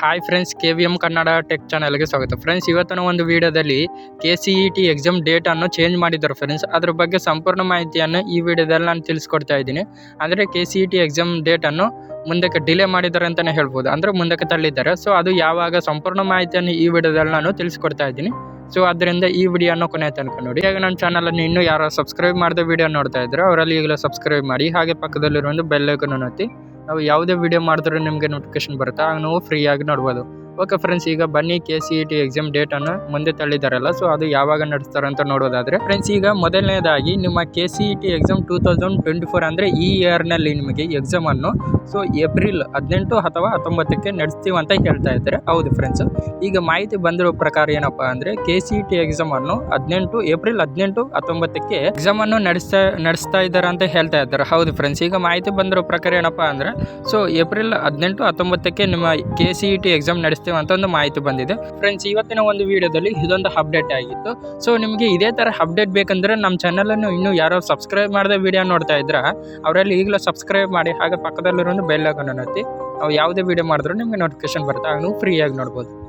Hi friends K V M Kannada tech ಚಾನಲ್ಗೆ ಸ್ವಾಗತ. Friends ಇವತ್ತಿನ ಒಂದು ವಿಡಿಯೋದಲ್ಲಿ K C E T exam date ಅನ್ನು ಚೇಂಜ್ ಮಾಡಿದ್ದಾರೆ ಫ್ರೆಂಡ್ಸ್ ಅದ್ರ ಬಗ್ಗೆ ಸಂಪೂರ್ಣ ಮಾಹಿತಿಯನ್ನು ಈ ವಿಡಿಯೋದಲ್ಲಿ ನಾನು ತಿಳಿಸ್ಕೊಡ್ತಾ ಇದ್ದೀನಿ. ಅಂದರೆ K C E T exam date ಅನ್ನು ಮುಂದಕ್ಕೆ ಡಿಲೇ ಮಾಡಿದ್ದಾರೆ ಅಂತಲೇ ಹೇಳ್ಬೋದು. ಅಂದರೆ ಮುಂದಕ್ಕೆ ತಳ್ಳಿದ್ದಾರೆ. ಸೊ ಅದು ಯಾವಾಗ ಸಂಪೂರ್ಣ ಮಾಹಿತಿಯನ್ನು ಈ ವಿಡಿಯೋದಲ್ಲಿ ನಾನು ತಿಳಿಸ್ಕೊಡ್ತಾ ಇದ್ದೀನಿ. ಸೊ ಅದರಿಂದ ಈ ವಿಡಿಯೋನ ಕೊನೆ ತನಕ ನೋಡಿ. ಹಾಗೆ ನನ್ನ ಚಾನಲನ್ನು ಇನ್ನೂ ಯಾರು ಸಬ್ಸ್ಕ್ರೈಬ್ ಮಾಡಿದ ವಿಡಿಯೋ ನೋಡ್ತಾ ಇದ್ದಾರೆ ಅವರಲ್ಲಿ ಈಗಲೂ ಸಬ್ಸ್ಕ್ರೈಬ್ ಮಾಡಿ. ಹಾಗೆ ಪಕ್ಕದಲ್ಲಿರೋ ಒಂದು ಬೆಲ್ ಅನ್ನು ಒತ್ತಿ. ನಾವು ಯಾವುದೇ ವಿಡಿಯೋ ಮಾಡಿದ್ರೆ ನಿಮಗೆ ನೋಟಿಫಿಕೇಶನ್ ಬರುತ್ತೆ? ಆಗ ನಾವು ಫ್ರೀಯಾಗಿ ನೋಡ್ಬೋದು. ಓಕೆ ಫ್ರೆಂಡ್ಸ್ ಈಗ ಬನ್ನಿ K C E T exam ಡೇಟನ್ನು ಮುಂದೆ ತಳ್ಳಿದಾರಲ್ಲ ಸೊ ಅದು ಯಾವಾಗ ನಡೆಸ್ತಾರಂತ ನೋಡೋದಾದ್ರೆ ಫ್ರೆಂಡ್ಸ್ ಈಗ ಮೊದಲನೇದಾಗಿ ನಿಮ್ಮ K C E T exam two thousand twenty four ಅಂದರೆ ಈ ಇಯರ್ನಲ್ಲಿ ನಿಮಗೆ ಎಕ್ಸಾಮನ್ನು ಸೊ ಏಪ್ರಿಲ್ ಹದಿನೆಂಟು ಅಥವಾ ಹತ್ತೊಂಬತ್ತಕ್ಕೆ ನಡೆಸ್ತೀವಿ ಅಂತ ಹೇಳ್ತಾ ಇದ್ದಾರೆ. ಹೌದು ಫ್ರೆಂಡ್ಸ್ ಈಗ ಮಾಹಿತಿ ಬಂದಿರೋ ಪ್ರಕಾರ ಏನಪ್ಪ ಅಂದರೆ ಕೆ ಸಿ ಟಿ ಎಕ್ಸಾಮನ್ನು ಹದಿನೆಂಟು ಏಪ್ರಿಲ್ ಹದಿನೆಂಟು, ಹತ್ತೊಂಬತ್ತಕ್ಕೆ ಎಕ್ಸಾಮನ್ನು ನಡೆಸ್ತಾ ನಡೆಸ್ತಾ ಇದ್ದಾರೆ ಅಂತ ಹೇಳ್ತಾ ಇದ್ದಾರೆ. ಹೌದು ಫ್ರೆಂಡ್ಸ್ ಈಗ ಮಾಹಿತಿ ಬಂದಿರೋ ಪ್ರಕಾರ ಏನಪ್ಪ ಅಂದರೆ ಸೊ ಏಪ್ರಿಲ್ ಹದಿನೆಂಟು, ಹತ್ತೊಂಬತ್ತಕ್ಕೆ ನಿಮ್ಮ K C E T exam ನಡೆಸ್ತೀವಿ ಅಂತ ಒಂದು ಮಾಹಿತಿ ಬಂದಿದೆ. ಫ್ರೆಂಡ್ಸ್ ಇವತ್ತಿನ ಒಂದು ವಿಡಿಯೋದಲ್ಲಿ ಇದೊಂದು ಅಪ್ಡೇಟ್ ಆಗಿತ್ತು. ಸೊ ನಿಮಗೆ ಇದೇ ಥರ ಅಪ್ಡೇಟ್ ಬೇಕಂದ್ರೆ ನಮ್ಮ ಚಾನಲನ್ನು ಇನ್ನೂ ಯಾರೋ ಸಬ್ಸ್ಕ್ರೈಬ್ ಮಾಡದೆ ವಿಡಿಯೋ ನೋಡ್ತಾ ಇದ್ರೆ, ಅವರಲ್ಲಿ ಈಗಲೂ ಸಬ್ಸ್ಕ್ರೈಬ್ ಮಾಡಿ, ಹಾಗೆ ಪಕ್ಕದಲ್ಲಿರೋ ಬೆಲ್ ಐಕನ್ ಒತ್ತಿ ನಾವು ಯಾವುದೇ ವಿಡಿಯೋ ಮಾಡಿದ್ರು ನಿಮಗೆ ನೋಟಿಫಿಕೇಶನ್ ಬರುತ್ತೆ ಆಗ ನೀವು ಫ್ರೀಯಾಗಿ ನೋಡ್ಬೋದು.